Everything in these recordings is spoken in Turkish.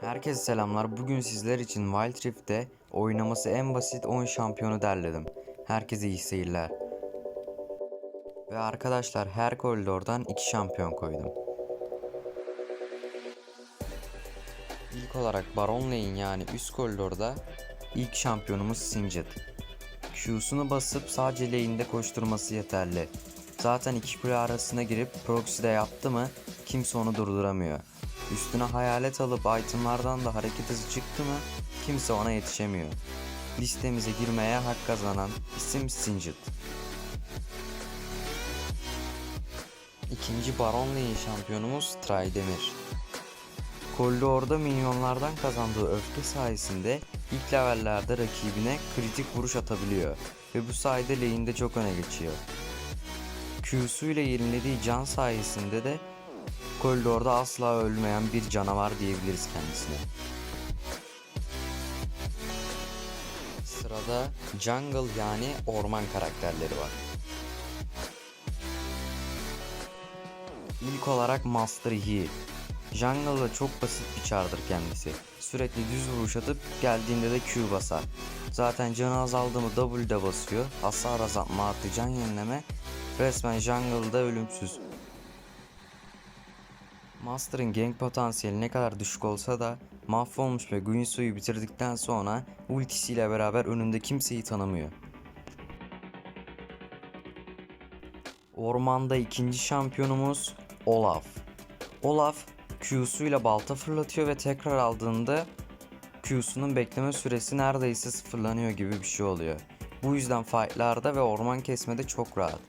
Herkese selamlar. Bugün sizler için Wild Rift'te oynaması en basit 10 şampiyonu derledim. Herkese iyi seyirler. Ve arkadaşlar her koridordan 2 şampiyon koydum. İlk olarak Baron Lane yani üst koridorda ilk şampiyonumuz Singed. Q'sunu basıp sadece lane'de koşturması yeterli. Zaten iki kule arasına girip proxy de yaptı mı kimse onu durduramıyor. Üstüne hayalet alıp itemlardan da hareket hızı çıktı mı kimse ona yetişemiyor. Listemize girmeye hak kazanan isim Singed. İkinci Baron Lane şampiyonumuz Tridemir. Koridorda minyonlardan kazandığı öfke sayesinde ilk levellerde rakibine kritik vuruş atabiliyor ve bu sayede lane'de çok öne geçiyor. Q'su ile yenilediği can sayesinde de koridorda asla ölmeyen bir canavar diyebiliriz kendisine. Sırada Jungle yani orman karakterleri var. İlk olarak Master Yi. Jungle'da çok basit bir çardır kendisi. Sürekli düz vuruş atıp geldiğinde de Q basar. Zaten canı azaldı mı W'de basıyor. Hasar azaltma artı can yenileme. Resmen jungle'da ölümsüz. Master'ın gank potansiyeli ne kadar düşük olsa da mahvolmuş ve Guinsoo'yu bitirdikten sonra ultisiyle beraber önünde kimseyi tanımıyor. Ormanda ikinci şampiyonumuz Olaf. Olaf Q'suyla balta fırlatıyor ve tekrar aldığında Q'sunun bekleme süresi neredeyse sıfırlanıyor gibi bir şey oluyor. Bu yüzden fightlarda ve orman kesmede çok rahat.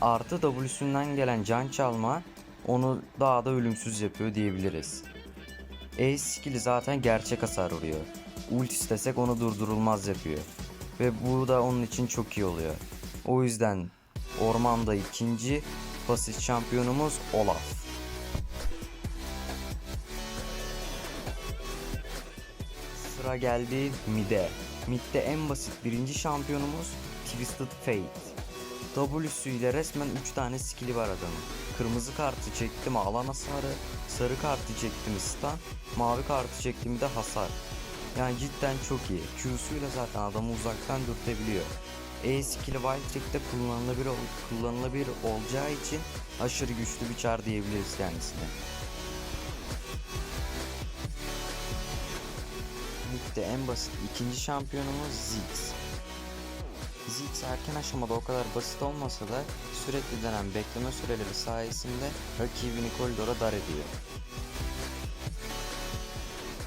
Artı W'sünden gelen can çalma onu daha da ölümsüz yapıyor diyebiliriz. E skill'i zaten gerçek hasar vuruyor. Ult istesek onu durdurulmaz yapıyor. Ve bu da onun için çok iyi oluyor. O yüzden ormanda ikinci basit şampiyonumuz Olaf. Sıra geldi mid'e. Mid'de en basit birinci şampiyonumuz Twisted Fate. W'su ile resmen 3 tane skill'i var adamın. Kırmızı kartı çekti mi alan hasarı, sarı kartı çekti stun, mavi kartı çekti mi de hasar. Yani cidden çok iyi. Q'su ile zaten adamı uzaktan dürtebiliyor. E skill'i Wild Rift'te kullanılabilir, kullanılabilir olacağı için aşırı güçlü bir çar diyebiliriz kendisine. Ligde en basit ikinci şampiyonumuz Ziggs. Ziggs erken aşamada o kadar basit olmasa da sürekli denen bekleme süreleri sayesinde rakibini koridora dar ediyor.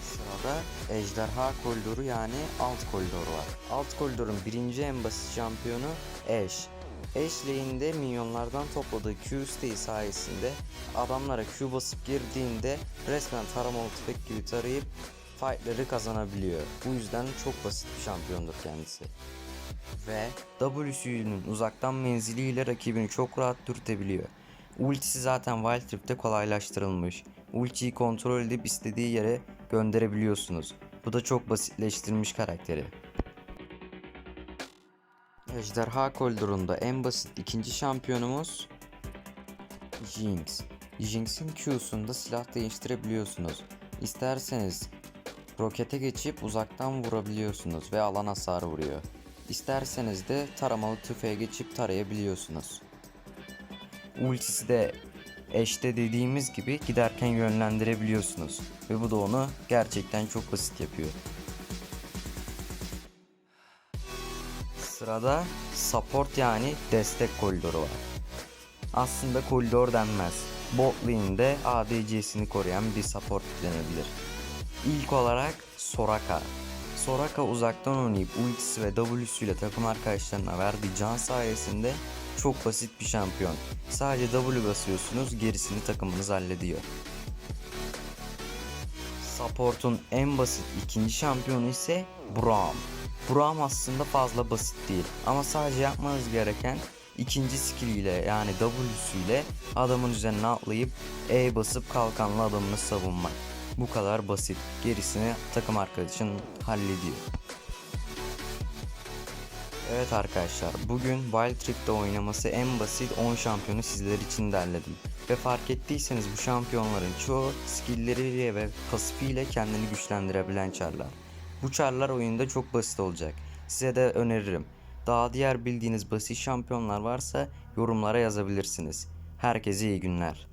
Sırada Ejderha koridoru yani alt koridor var. Alt koridorun birinci en basit şampiyonu Ashe. Ashe lane'de minyonlardan topladığı Q isteği sayesinde adamlara Q basıp girdiğinde resmen taramalı tüfek gibi tarayıp fightları kazanabiliyor. Bu yüzden çok basit bir şampiyondur kendisi. Ve W'sünün uzaktan menziliyle rakibini çok rahat dürtebiliyor. Ultisi zaten Wild Rift'te kolaylaştırılmış. Ultiyi kontrol edip istediği yere gönderebiliyorsunuz. Bu da çok basitleştirilmiş karakteri. Ejderha koridorunda en basit ikinci şampiyonumuz Jinx. Jinx'in Q'sunda silah değiştirebiliyorsunuz. İsterseniz rokete geçip uzaktan vurabiliyorsunuz ve alan hasarı vuruyor. İsterseniz de taramalı tüfeğe geçip tarayabiliyorsunuz. Ultisi de eşte dediğimiz gibi giderken yönlendirebiliyorsunuz ve bu da onu gerçekten çok basit yapıyor. Sırada support yani destek koridoru var. Aslında koridor denmez. Bot ADC'sini koruyan bir support denebilir. İlk olarak Soraka. Soraka uzaktan oynayıp ultisi ve W'süyle takım arkadaşlarına verdiği can sayesinde çok basit bir şampiyon. Sadece W basıyorsunuz gerisini takımınız hallediyor. Support'un en basit ikinci şampiyonu ise Braum. Braum aslında fazla basit değil ama sadece yapmanız gereken ikinci skill ile yani W'süyle adamın üzerine atlayıp E basıp kalkanla adamını savunmak. Bu kadar basit. Gerisini takım arkadaşın hallediyor. Evet arkadaşlar bugün Wild Rift'te oynaması en basit 10 şampiyonu sizler için derledim. Ve fark ettiyseniz bu şampiyonların çoğu skill'leriyle ve pasifiyle kendini güçlendirebilen çarlar. Bu çarlar oyunda çok basit olacak. Size de öneririm. Daha diğer bildiğiniz basit şampiyonlar varsa yorumlara yazabilirsiniz. Herkese iyi günler.